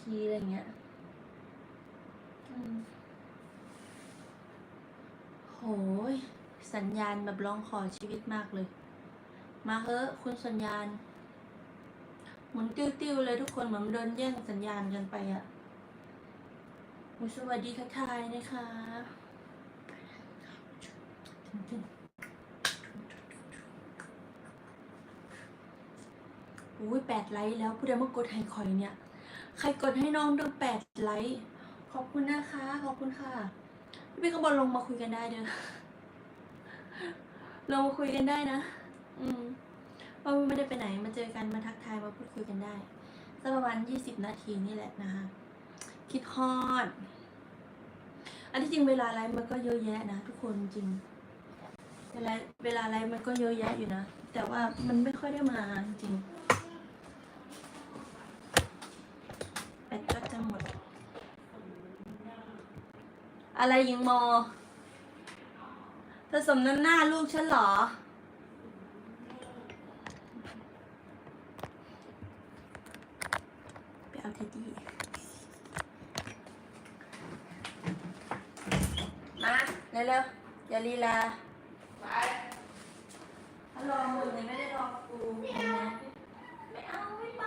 ทีอะไรเงี้ยอืมโหยสัญญาณแบบร้องขอชีวิตมากเลย มาเฮ้อะคุณสัญญาณ หมุนติ้วๆเลยทุกคนเหมือนโดนแย่งสัญญาณกันไปอะอุ๊ยสวัสดีทักทายนะคะอุ้ยแปดไลค์แล้วผู้ใดมากดให้คอยเนี่ย ใครกดให้น้องตั้งแปดไลค์ขอบคุณนะคะ ขอบคุณค่ะพี่พี่ขางบอลลงมาคุยกันได้เด้อลงมาคุยกันได้นะ อืมเพราะไม่ได้ไปไหนมาเจอกันมาทักทายมาพูดคุยกันได้สักประมาณยี่สิบนาทีนี่แหละนะคะคิดฮอด อันที่จริงเวลาไลฟ์มันก็เยอะแยะนะทุกคนจริง เวลาเวลาไลฟ์มันก็เยอะแยะอยู่นะ แต่ว่ามันไม่ค่อยได้มาจริงแบตก็จะหมด อะไรยิงโมเธอสมน้ำหน้าลูกฉันเหรอ ไปเอาเท็ดดี้มา เร็วๆ อย่าลีลาถ้ารอมึงเนี่ยไม่ได้รอกูนะไม่เอาไม่ไป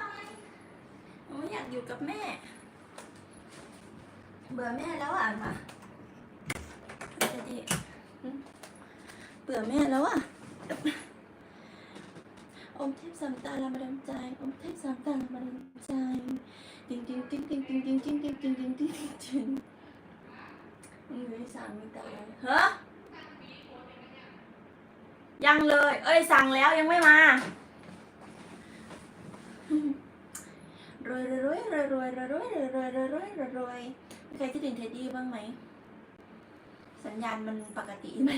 หนูไม่อยากอยู่กับแม่ เบื่อแม่แล้วอะมาเท็ดดี้หึเบื่อแม่แล้วอะอมเทพสามตาละมาดามใจอมเทพสามตาละมาดามใจติ๊งติ๊งติ๊งติ๊งติ๊งติ๊งติ๊งติ๊งติ๊งติ๊งติ๊งติ๊งติ๊งมึงอยู่ที่สามมีตาฮะยังเลย เอ้ยสั่งแล้วยังไม่มารวยรวยรวยรวยรวยรวยรวยรวยรวยรวยรวยมีใครคิดถึงเท็ดดี้บ้างไหม สัญญาณมันปกติไหม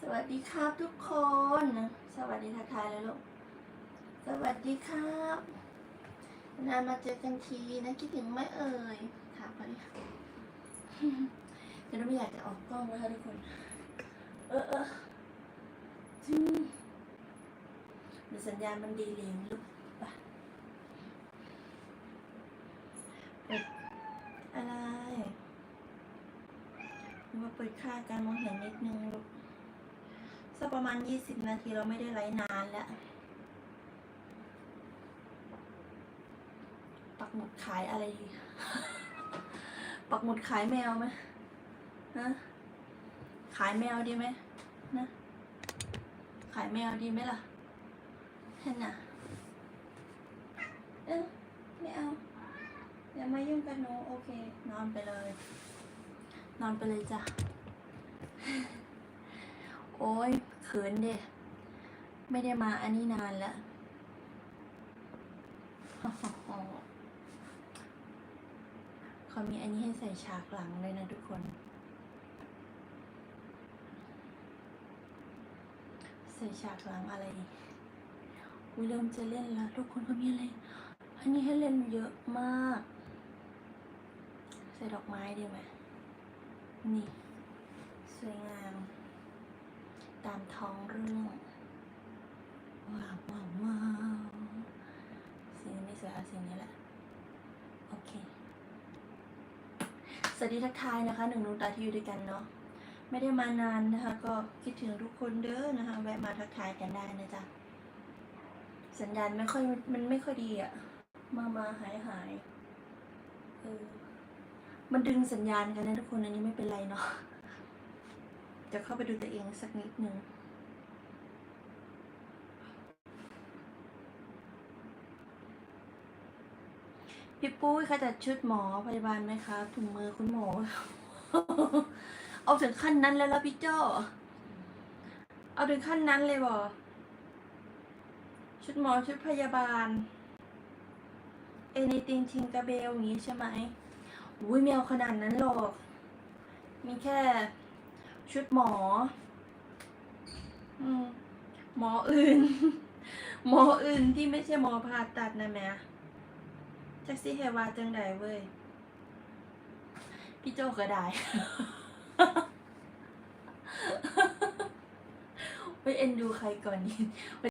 ส วัสดีครับทุกคน สวัสดีทักทายเลยลูก สวัสดีครับ นานมาเจอกันทีนะคิดถึงไหมเอ่ย ถามเขาดิค่ะไม่อยากจะออกกล้องนะคะทุกคน เออเออจึงสัญญาณมันดีเลยลูกไปเปิดอะไรมาเปิดค่าการมองเห็นนิดนึงลูก สักประมาณยี่สิบนาทีเราไม่ได้ไลฟ์นานแล้ว ปักหมุดขายอะไรดี ปักหมุดขายแมวไหมฮะขายแมวดีไหมนะขายแมวดีไหมล่ะเห็นน่ะเออไม่เอาอย่ามายุ่งกับหนูโอเค นอนไปเลย นอนไปเลยจ้ะ โอ้ย ขินเด็ไม่ได้มาอันนี้นานล้วเขามีอันนี้ให้ใส่ฉากหลังเลยนะทุกคน ใส่ฉากหลังอะไรอีกอุ้ยเริ่มจะเล่นแล้ว ทุกคนเขามีอะไร อันนี้ให้เล่นเยอะมาก ใส่ดอกไม้ดีไหมนี่ สวยงาม ตามท้องเรื่องว้าวว้าวว้าวสีนี้ไม่สวยเอาสีนี้แหละ โอเค สวัสดีทักทายนะคะหนึ่งดวงตาที่อยู่ด้วยกันเนาะไม่ได้มานานนะคะ ก็คิดถึงทุกคนเด้อนะคะแวะมาทักทายกันได้นะจ๊ะสัญญาณไม่ค่อยมันไม่ค่อยดีอะมามาหายหายเออมันดึงสัญญาณกันนะทุกคนอันนี้ไม่เป็นไรเนาะ จะเข้าไปดูตัวเองสักนิดหนึ่งพี่ปุ้ยเขาจัดชุดหมอพยาบาลไหมคะถุงมือคุณหมอ เอาถึงขั้นนั้นแล้วล่ะพี่โจ้า เอาถึงขั้นนั้นเลยบอชุดหมอชุดพยาบาล เอนิติงทิงกาเบลอย่างนี้ใช่ไหมอุ้ยแมวขนาดนั้นหรอก มีแค่ ชุดหมอ อืมหมออื่น หมออื่นที่ไม่ใช่หมอผ่าตัดนะแม่แท็กซี่เฮวาจังไดเว้ย พี่โจก็ได้ไปเอ็นดูใครก่อนดี